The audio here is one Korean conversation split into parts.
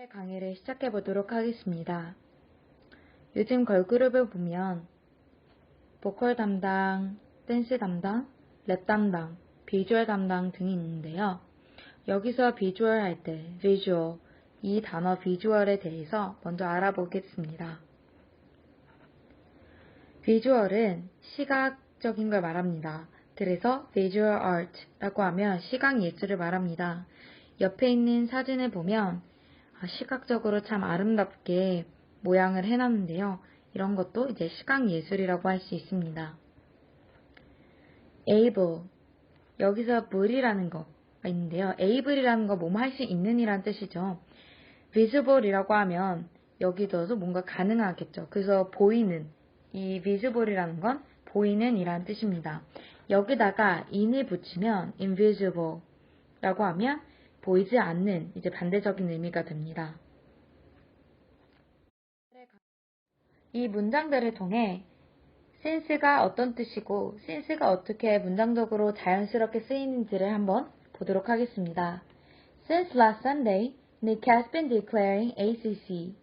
오늘의 강의를 시작해 보도록 하겠습니다. 요즘 걸그룹을 보면 보컬 담당, 댄스 담당, 랩 담당, 비주얼 담당 등이 있는데요. 여기서 비주얼 할 때, 비주얼, 이 단어 비주얼에 대해서 먼저 알아보겠습니다. 비주얼은 시각적인 걸 말합니다. 그래서 visual art라고 하면 시각 예술을 말합니다. 옆에 있는 사진을 보면 아, 시각적으로 참 아름답게 모양을 해놨는데요. 이런 것도 이제 시각 예술이라고 할 수 있습니다. able 여기서 able이라는 거가 있는데요. able이라는 거 뭐뭐 할 수 있는 이란 뜻이죠. visible이라고 하면 여기도 뭔가 가능하겠죠. 그래서 보이는 이 visible이라는 건 보이는 이란 뜻입니다. 여기다가 in을 붙이면 invisible라고 하면 보이지 않는 이제 반대적인 의미가 됩니다. 이 문장들을 통해 센스가 어떤 뜻이고 센스가 어떻게 문장적으로 자연스럽게 쓰이는지를 한번 보도록 하겠습니다. Since last Sunday, Nick has been declaring ACC.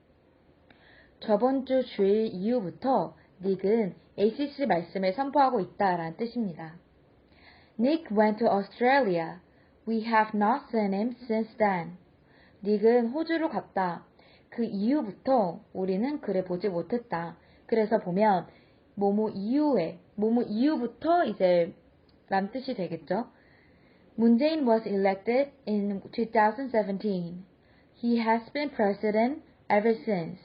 저번 주 주일 이후부터 닉은 ACC 말씀을 선포하고 있다라는 뜻입니다. Nick went to Australia. We have not seen him since then. 닉은 호주로 갔다. 그 이후부터 우리는 그를 보지 못했다. 그래서 보면 뭐뭐 이후에, 뭐뭐 이후부터 이제 란 뜻이 되겠죠. 문재인 was elected in 2017. He has been president ever since.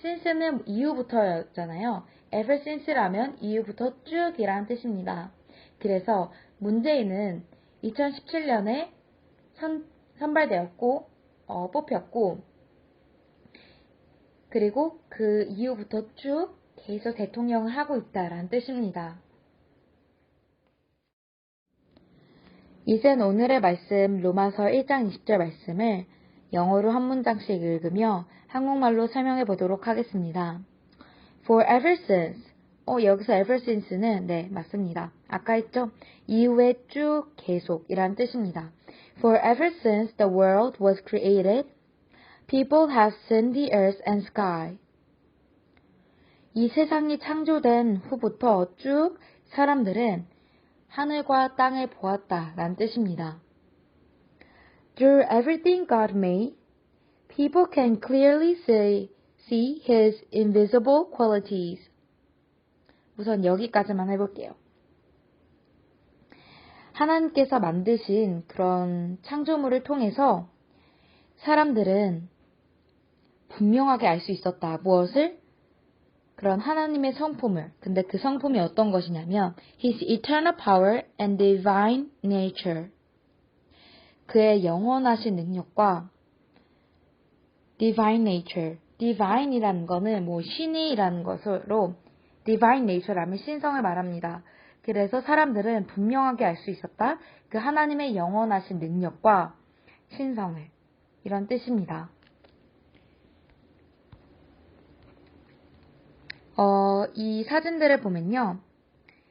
since는 이후부터였잖아요. ever since라면 이후부터 쭉이란 뜻입니다. 그래서 문재인은 2017년에 선, 선발되었고 어, 뽑혔고 그리고 그 이후부터 쭉 계속 대통령을 하고 있다라는 뜻입니다. 이젠 오늘의 말씀 로마서 1장 20절 말씀을 영어로 한 문장씩 읽으며 한국말로 설명해 보도록 하겠습니다. For ever since 어, 여기서 ever since는 네, 맞습니다. 아까 했죠? 이후에 쭉 계속이란 뜻입니다. For ever since the world was created, people have seen the earth and sky. 이 세상이 창조된 후부터 쭉 사람들은 하늘과 땅을 보았다 란 뜻입니다. Through everything God made, people can clearly see, see His invisible qualities. 우선 여기까지만 해볼게요. 하나님께서 만드신 그런 창조물을 통해서 사람들은 분명하게 알 수 있었다. 무엇을? 그런 하나님의 성품을. 근데 그 성품이 어떤 것이냐면 His eternal power and divine nature. 그의 영원하신 능력과 divine nature. divine이라는 거는 뭐 신이라는 것으로 divine nature라면 신성을 말합니다. 그래서 사람들은 분명하게 알 수 있었다. 그 하나님의 영원하신 능력과 신성을. 이런 뜻입니다. 어, 이 사진들을 보면요.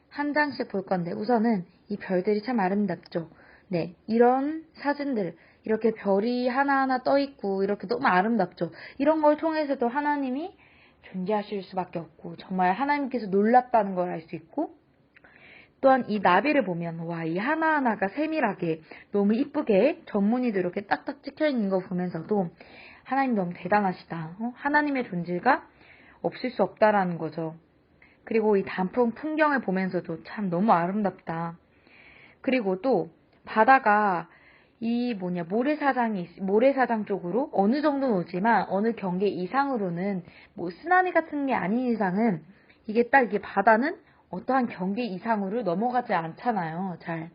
한 장씩 볼 건데 우선은 이 별들이 참 아름답죠. 네, 이런 사진들, 이렇게 별이 하나하나 떠 있고 이렇게 너무 아름답죠. 이런 걸 통해서도 하나님이 존재하실 수밖에 없고 정말 하나님께서 놀랍다는 걸 알 수 있고 또한 이 나비를 보면 와 이 하나하나가 세밀하게 너무 이쁘게 전문이도 이렇게 딱딱 찍혀 있는 거 보면서도 하나님 너무 대단하시다. 어? 하나님의 존재가 없을 수 없다라는 거죠. 그리고 이 단풍 풍경을 보면서도 참 너무 아름답다. 그리고 또 바다가 이 뭐냐 모래사장이 모래사장 쪽으로 어느 정도는 오지만 어느 경계 이상으로는 뭐 쓰나미 같은 게 아닌 이상은 이게 딱 이게 바다는 어떠한 경계 이상으로 넘어가지 않잖아요. 잘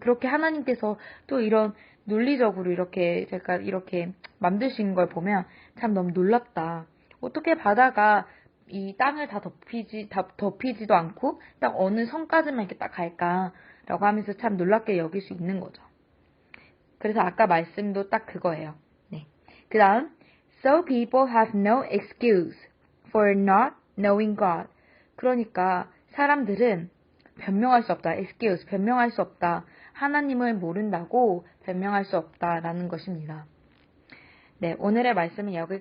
그렇게 하나님께서 또 이런 논리적으로 이렇게 제가 이렇게 만드신 걸 보면 참 너무 놀랍다. 어떻게 바다가 이 땅을 다 덮이지 다 덮이지도 않고 딱 어느 선까지만 이렇게 딱 갈까라고 하면서 참 놀랍게 여길 수 있는 거죠. 그래서 아까 말씀도 딱 그거예요. 네. 그 다음, so people have no excuse for not knowing God. 그러니까 사람들은 변명할 수 없다. excuse, 변명할 수 없다. 하나님을 모른다고 변명할 수 없다라는 것입니다. 네, 오늘의 말씀은 여기